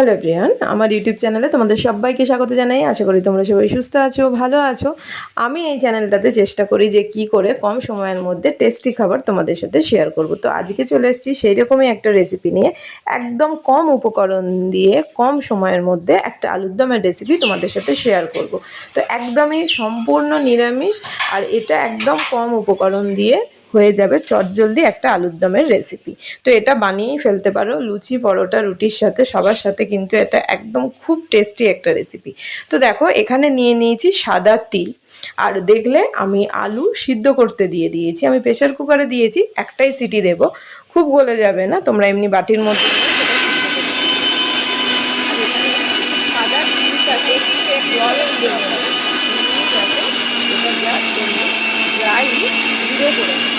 Hello Priyan আমার YouTube চ্যানেলে তোমাদের সবাইকে স্বাগত জানাই। আশা করি তোমরা সবাই সুস্থ আছো, ভালো আছো। আমি এই চ্যানেলটাতে চেষ্টা করি যে কি করে কম সময়ের মধ্যে টেস্টি খাবার তোমাদের সাথে শেয়ার করব। তো আজকে চলে এসেছি সেই রকমই একটা রেসিপি নিয়ে। একদম কম উপকরণ দিয়ে কম সময়ের মধ্যে একটা আলুর দমের রেসিপি তোমাদের সাথে শেয়ার করব। তো একদমই সম্পূর্ণ নিরামিষ আর এটা একদম কম উপকরণ দিয়ে হয়ে যাবে চটজলদি একটা আলুর দমের রেসিপি তো এটা বানিয়েই ফেলতে পারো, লুচি, পরোটা, রুটির সাথে, সবার সাথে কিন্তু এটা একদম খুব টেস্টি একটা রেসিপি তো দেখো, এখানে নিয়ে নিয়েছি সাদা তিল। আর দেখলে আমি আলু সিদ্ধ করতে দিয়ে দিয়েছি। আমি প্রেশার কুকারে দিয়েছি, একটাই সিটি দেব। খুব গলে যাবে না, তোমরা এমনি বাটির মধ্যে সিদ্ধ করে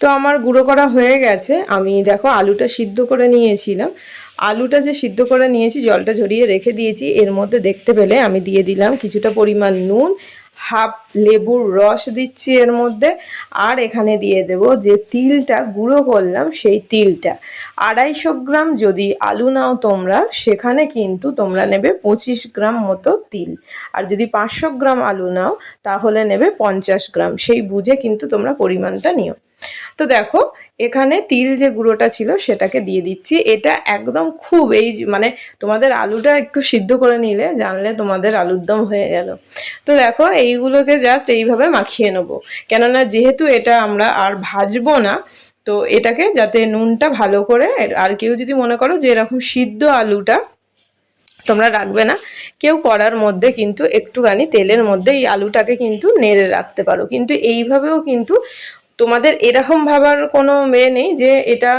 তো আমার গুঁড়ো করা হয়ে গেছে। আমি দেখো আলুটা সিদ্ধ করে নিয়েছিলাম। আলুটা যে সিদ্ধ করে নিয়েছি, জলটা ঝরিয়ে রেখে দিয়েছি, এর মধ্যে দেখতে পেলে আমি দিয়ে দিলাম কিছুটা পরিমাণ নুন হাফ লেবুর রস দিচ্ছি এর মধ্যে, আর এখানে দিয়ে দেব যে তিলটা গুঁড়ো করলাম সেই তিলটা। আড়াইশো গ্রাম যদি আলু নাও তোমরা, সেখানে কিন্তু তোমরা নেবে পঁচিশ গ্রাম মতো তিল। আর যদি পাঁচশো গ্রাম আলু নাও, তাহলে নেবে পঞ্চাশ গ্রাম। সেই বুঝে কিন্তু তোমরা পরিমাণটা নিও। তো দেখো, এখানে তিল যে গুঁড়োটা ছিল সেটাকে দিয়ে দিচ্ছি। এটা একদম খুব এই মানে তোমাদের আলুটা একটু সিদ্ধ করে নিলে জানলে তোমাদের আলুর দম হয়ে গেল। তো দেখো, এইগুলোকে জাস্ট এইভাবে মাখিয়ে নেব। কেননা যেহেতু এটা আমরা আর ভাজবো না, তো এটাকে যাতে নুনটা ভালো করে, আর কেউ যদি মনে করো যে এরকম সিদ্ধ আলুটা তোমরা রাখবে না, কেউ করার মধ্যে কিন্তু একটুখানি তেলের মধ্যে এই আলুটাকে কিন্তু নেড়ে রাখতে পারো। কিন্তু এইভাবেও কিন্তু তোমাদের এরকম ভাবার কোনো মেয়ে নেই যে এটা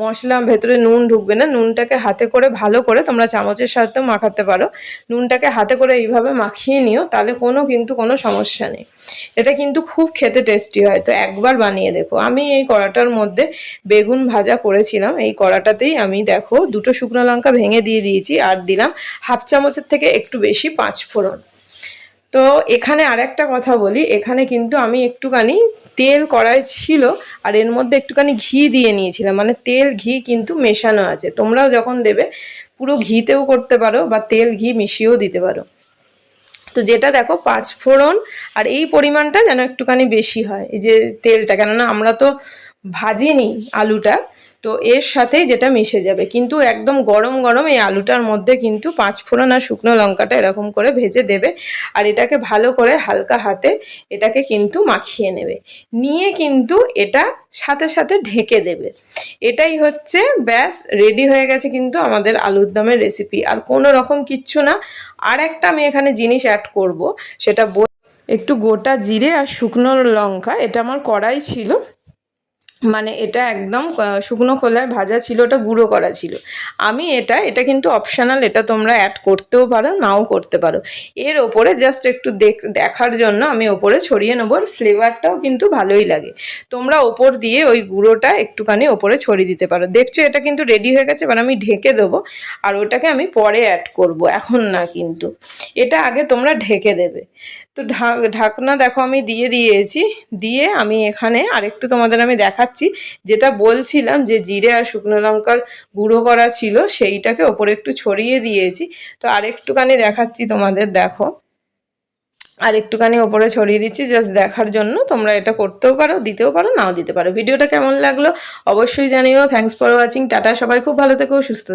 মশলা ভেতরে নুন ঢুকবে না। নুনটাকে হাতে করে ভালো করে তোমরা চামচের সাথেও মাখাতে পারো। নুনটাকে হাতে করে এইভাবে মাখিয়ে নিও, তাহলে কোনো কিন্তু কোনো সমস্যা নেই। এটা কিন্তু খুব খেতে টেস্টি হয়। তো একবার বানিয়ে দেখো। আমি এই কড়াটার মধ্যে বেগুন ভাজা করেছিলাম। এই কড়াটাতেই আমি দেখো দুটো শুকনো লঙ্কা ভেঙে দিয়ে দিয়েছি আর দিলাম হাফ চামচের থেকে একটু বেশি পাঁচ ফোড়ন তো এখানে আরেকটা কথা বলি। এখানে কিন্তু আমি একটুখানি তেল কড়াই ছিল আর এর মধ্যে একটুখানি ঘি দিয়ে নিয়েছিলাম। মানে তেল, ঘি কিন্তু মেশানো আছে। তোমরাও যখন দেবে, পুরো ঘিতেও করতে পারো বা তেল, ঘি মিশিয়েও দিতে পারো। তো যেটা দেখো, পাঁচ ফোড়ন আর এই পরিমাণটা যেন একটুখানি বেশি হয়, এই যে তেলটা। কেননা আমরা তো ভাজিনি আলুটা। তো এর সাথেই যেটা মিশে যাবে। কিন্তু একদম গরম গরম এই আলুটার মধ্যে কিন্তু পাঁচ ফোড়ন আর শুকনো লঙ্কাটা এরকম করে ভেজে দেবে আর এটাকে ভালো করে হালকা হাতে এটাকে কিন্তু মাখিয়ে নেবে। নিয়ে কিন্তু এটা সাথে সাথে ঢেকে দেবে। এটাই হচ্ছে ব্যাস রেডি হয়ে গেছে কিন্তু আমাদের আলুর দমের রেসিপি আর কোনো রকম কিচ্ছু না আর একটা আমি এখানে জিনিস অ্যাড করব, সেটা একটু গোটা জিরে আর শুকনো লঙ্কা, এটা আমার কড়াই ছিল। মানে এটা একদম শুকনো খোলায় ভাজা ছিল, ওটা গুঁড়ো করা ছিল। আমি এটা এটা কিন্তু অপশানাল এটা তোমরা অ্যাড করতেও পারো, নাও করতে পারো। এর ওপরে জাস্ট একটু দেখ- দেখার জন্য আমি ওপরে ছড়িয়ে নেব ফ্লেভারটাও কিন্তু ভালোই লাগে। তোমরা ওপর দিয়ে ওই গুঁড়োটা একটুখানি ওপরে ছড়িয়ে দিতে পারো। দেখছ, এটা কিন্তু রেডি হয়ে গেছে, এবার আমি ঢেকে দেবো, আর ওটাকে আমি পরে অ্যাড করব, এখন না কিন্তু। এটা আগে তোমরা ঢেকে দেবে। তো ঢাকনা দেখো আমি দিয়ে দিয়েছি, দিয়ে আমি এখানে আরেকটু তোমাদের আমি দেখাচ্ছি। যেটা বলছিলাম যে জিরে আর শুকনো লঙ্কার গুঁড়ো করা ছিল, সেইটাকে ওপরে একটু ছড়িয়ে দিয়েছি। তো আরেকটুখানি দেখাচ্ছি তোমাদের, দেখো। আর একটুখানি ওপরে ছড়িয়ে দিচ্ছি জাস্ট দেখার জন্য। তোমরা এটা করতেও পারো, দিতেও পারো, নাও দিতে পারো। ভিডিওটা কেমন লাগল অবশ্যই জানিও। থ্যাঙ্কস ফর ওয়াচিং টাটা, সবাই খুব ভালো থেকো, সুস্থ